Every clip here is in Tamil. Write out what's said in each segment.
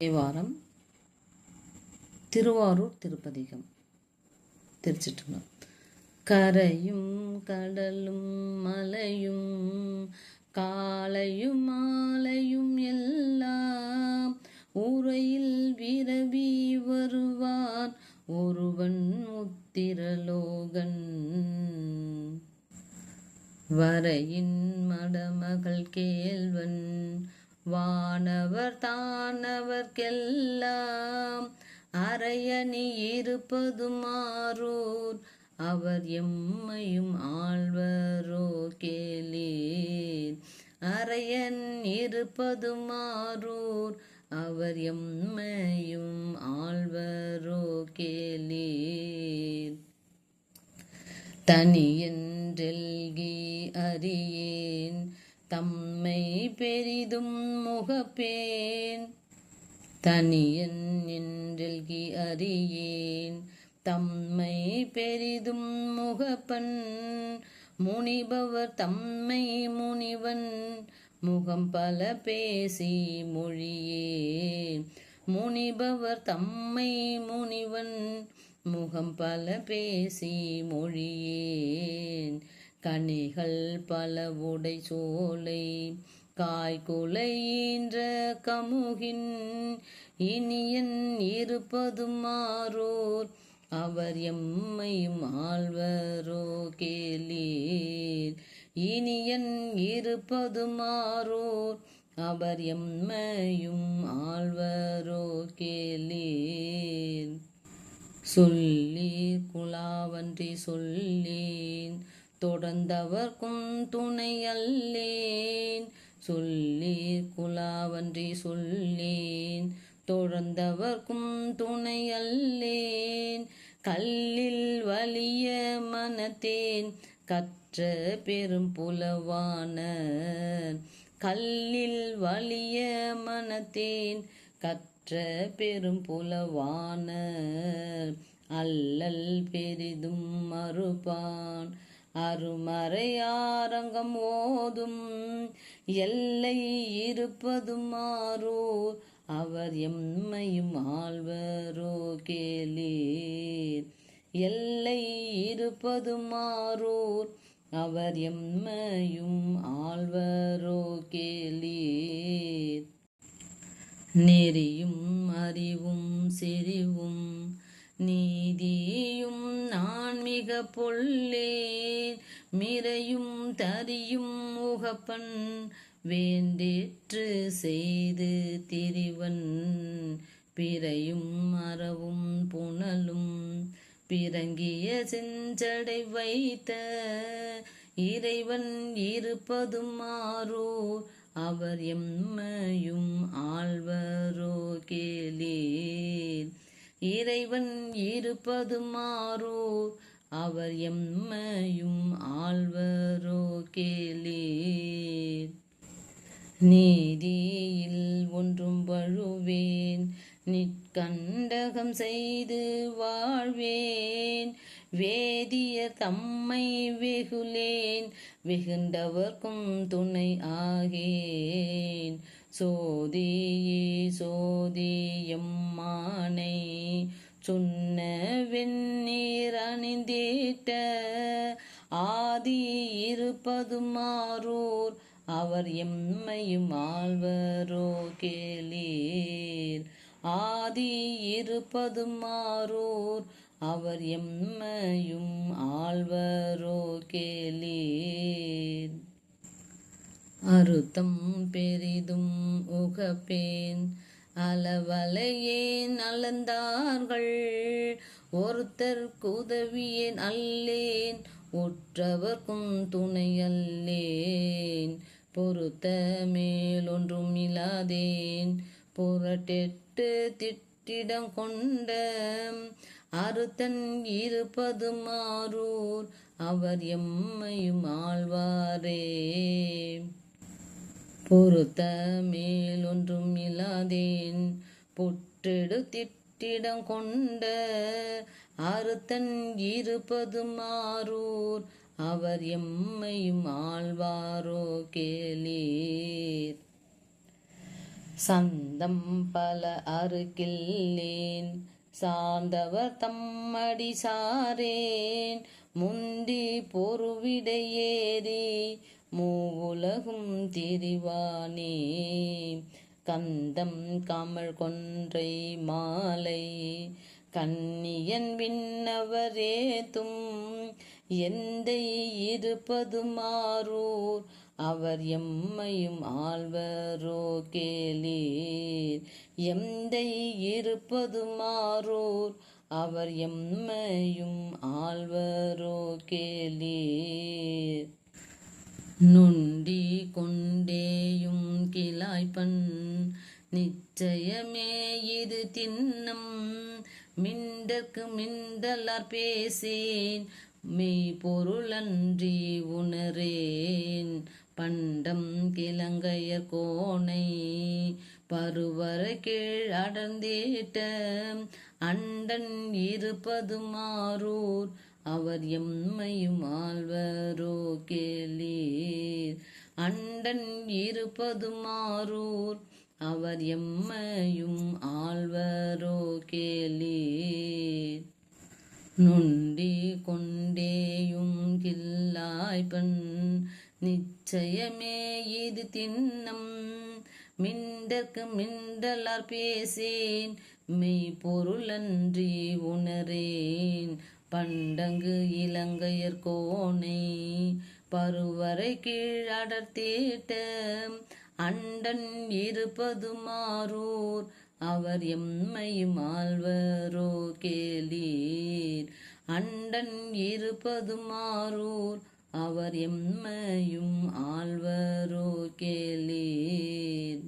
தேவாரம் திருவாரூர் திருப்பதிகம் திருச்சிட்டுங்க கரையும் கடலும் மலையும் காலையும் மாலையும் எல்லாம் உரையில் விரவி வருவான் ஒருவன் உத்திரலோகன் வரையின் மடமகள் கேள்வன் வானவர் தானவர்க்கெல்லாம் அரையணி இருப்பதுமாறூர். அவர் எம்மையும் ஆழ்வரோ கேளீர். அரையன் இருப்பதுமாறூர். அவர் எம்மையும் ஆழ்வரோ கேளீர். தனியென்றெல்கி அறியேன். தம் தம்மை பெரிதும் முகப்பேன். தனியன் நின்றல்கி அறியேன். தம்மை பெரிதும் முகப்பன். முனிபவர் தம்மை முனிவன். முகம் பல பேசி மொழியே முனிபவர் தம்மை முனிவன். முகம் பல பேசி மொழியேன். கனிகள் பல உடை சோலை காய்குலையின்ற கமுகின் இனியன் இருப்பதும் மாறோர் அவர் எம்மையும் ஆழ்வரோ கேளீர். இனியன் இருப்பது மாறோர் அவர் எம்மையும் ஆழ்வரோ கேளீர். சொல்லி குலாவன்றி சொல்லேன் தொடர்ந்தவர்க்கும் துணையல்லேன் சொல்லீர் சொல்லி குலாவன்றி சொல்லேன். தொடர்ந்தவர்க்கும் துணையல்லேன் கல்லில் வலிய மனத்தேன். கற்ற பெரும் புலவான கல்லில் வலிய மனத்தேன். கற்ற பெரும் புலவான அல்லல் பெரிதும் மறுப்பான். அருமறையாரங்கம் ஓதும் எல்லை இருப்பதும் ஆரோர். அவர் எம்மையும் ஆழ்வரோ கேளீர். எல்லை இருப்பதும் ஆரோர். அவர் எம்மையும் ஆழ்வரோ கேளீர். நெறியும் அறிவும் செறிவும் நீதியும் நான் மிக பொல்லேன் மிரையும் தரியும் முகப்பன் வேண்டிற்று செய்து திரிவன். பிறையும் மரவும் புனலும் பிறங்கிய செஞ்சடை வைத்த இறைவன் இருப்பதும் மாறோ அவர் எம்மையும் ஆழ்வரோ கேளீர். இறைவன் இருப்பது மாறோ? அவர் எம்மையும் ஆழ்வரோ கேளீர். நீதியில் ஒன்றும் பழுவேன் நிற்கண்டகம் செய்து வாழ்வேன். வேதியர் தம்மை வெகுலேன் வெகுண்டவர்க்கும் துணை ஆகேன். சோதியே சோதியம்மானை சொன்ன வெந்நீர் அணிந்தேட்ட ஆதி இருப்பதும் மாறோர் அவர் எம்மையும் ஆழ்வரோ கேளீர். ஆதி இருப்பதும் மாறோர் அவர் எம்மையும் ஆழ்வரோ கேளீர். அறுத்தம் பெரிதும் உகப்பேன். அளவலையேன் அளந்தார்கள் ஒருத்தர் உதவியேன் அல்லேன். ஒற்றவர்க்கும் துணை அல்லேன். பொறுத்த மேலொன்றும் இல்லாதேன். புரட்டெட்டு திட்டிடம் கொண்ட அறுத்தன் இருப்பது மாறூர். அவர் எம்மையும் ஆழ்வாரே. பொறுத்த மேலொன்றும் இல்லாதேன். புற்றெடு திட்டிடம் கொண்ட அறுத்தன் இருப்பது மாறூர் அவர் எம்மையும் ஆழ்வாரோ கேளீர். சந்தம் பல அருகில்லேன். சார்ந்தவர் தம்மடி சாரேன். முந்தி பொறுவிடையேறி மூவுலகும் திரிவானே. கந்தம் கமழ் கொன்றை மாலை. கண்ணியன் கன்னியன் விண்ணவரேத்தும் எந்தை இருப்பதுமாறூர் அவர் எம்மையும் ஆழ்வரோ கேளீர். எந்தை இருப்பதுமாறூர் அவர் எம்மையும் ஆழ்வரோ கேளீர். நொண்டி கொண்டேயும் கிளாய்ப்பன். நிச்சயமே இது தின்னம். மிண்டற்கு மிண்டலார் பேசேன். மெய் பொருளன்றி உணரேன். பண்டம் கிழங்கையர் கோணை பருவர கீழ் அடர்ந்தேட்ட. அண்டன் இருப்பது மாறூர் அவர் எம்மையும் ஆழ்வரோ கேளீர். அண்டன் இருப்பது மாறூர் அவர் எம்மையும் ஆழ்வரோ கேளீர். நொண்டி கொண்டேயும் கில்லாய்பன் நிச்சயமே இது தின்னம் மிண்டற்கு மிண்டலார் பேசேன். மெய் பொருளன்றி உணரேன். பண்டங்கு இலங்கையர் கோணை பருவரை கீழ் அடர்த்தேட்ட அண்டன் இருப்பதுமாறூர் அவர் எம்மையும் ஆழ்வரோ கேளீர். அண்டன் இருப்பது மாறூர். அவர் எம்மையும் ஆழ்வரோ கேளீர்.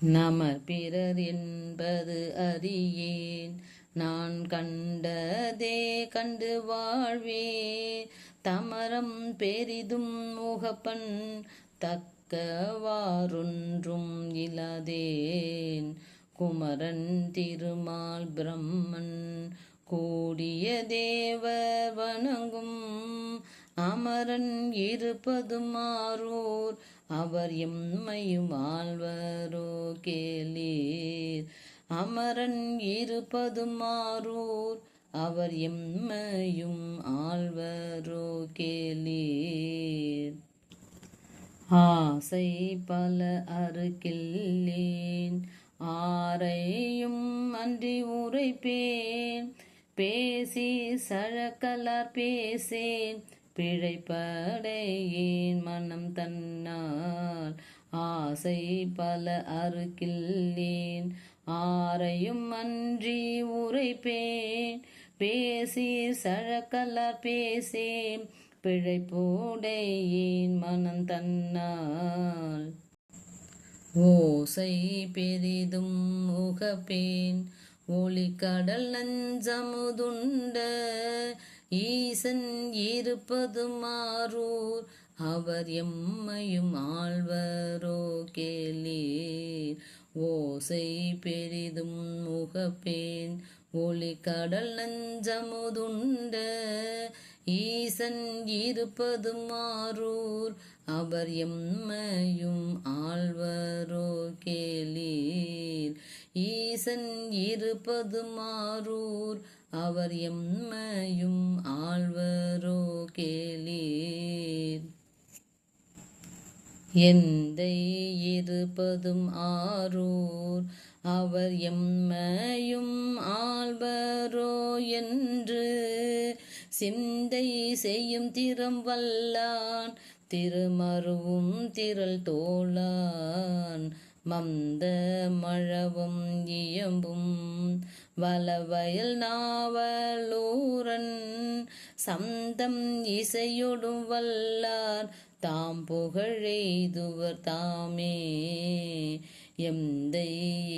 நம பிறர் என்பது அறியேன். நான் கண்டதே கண்டு வாழ்வே. தமரம் பெரிதும் முகப்பன் தக்கவாறொன்றும் இலதேன். குமரன் திருமால் பிரம்மன் கூடிய தேவர் வணங்கும். அமரன் இருப்பதுமாறூர் அவர் எம்மையும் ஆழ்வரோ கேளீர். அமரன் இருப்பதுமாறூர் அவர் எம்மையும் ஆழ்வரோ கேளீர். ஆசை பல அருகில்லேன். ஆரையும் அன்றி உரைப்பேன். பேசி சழக்கலார் பேசேன். பிழைப்படையேன் மனம் தன்னால். ஆசை பல அருகில்லேன். ஆரையும் அன்றி உரைப்பேன். பேசி சழக்கல பேசேன். பிழைப்போடையின் மனம் தன்னால்? ஓசை பெரிதும் முகப்பேன் ஒளிக்கடல் நஞ்சமுதுண்ட ஈசன் இருப்பது மாறூர். அவர் எம்மையும் ஆழ்வரோ கேளீர். ஓசை பெரிதும் முகப்பேன். ஒளி கடல் நஞ்சமுதுண்ட ஈசன் இருப்பது மாறூர் அவர் எம்மையும் ஆழ்வரோ கேளீர். ஈசன் இருப்பது மாறூர் அவர் எம்மையும் ஆழ்வரோ கேளீர். எந்தை இருப்பதும் ஆரூர். அவர் எம்மையும் ஆழ்வரோ என்று. சிந்தை செய்யும் திறம் வல்லான் திருமருவும் திரள் தோளான். மந்த மழவும் இயம்பும் வலவயல் நாவலூரன். சந்தம் இசையொடும் வல்லார் தாம் புகழெய்துவர் தாமே. எந்தை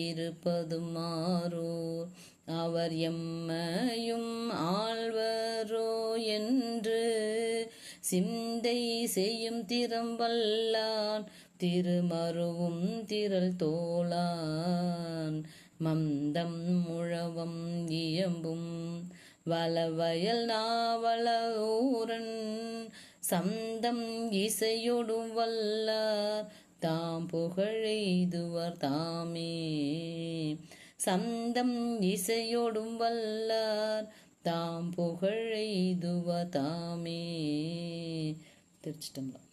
இருப்பதும் மாறோர் அவர் எம்மையும் ஆழ்வரோ என்று சிந்தை செய்யும் திறம் வல்லான் திருமருவும் திரள் தோளான். மந்தம் முழவம் இயம்பும். வலவயல் நாவல ஊரன் சந்தம் இசையொடும் வல்லார். தாம் புகழெய்துவர் தாமே. சந்தம் இசையொடும் வல்லார். தாம் புகழெய்துவர் தாமே. திருச்சிட்டம்பலம்.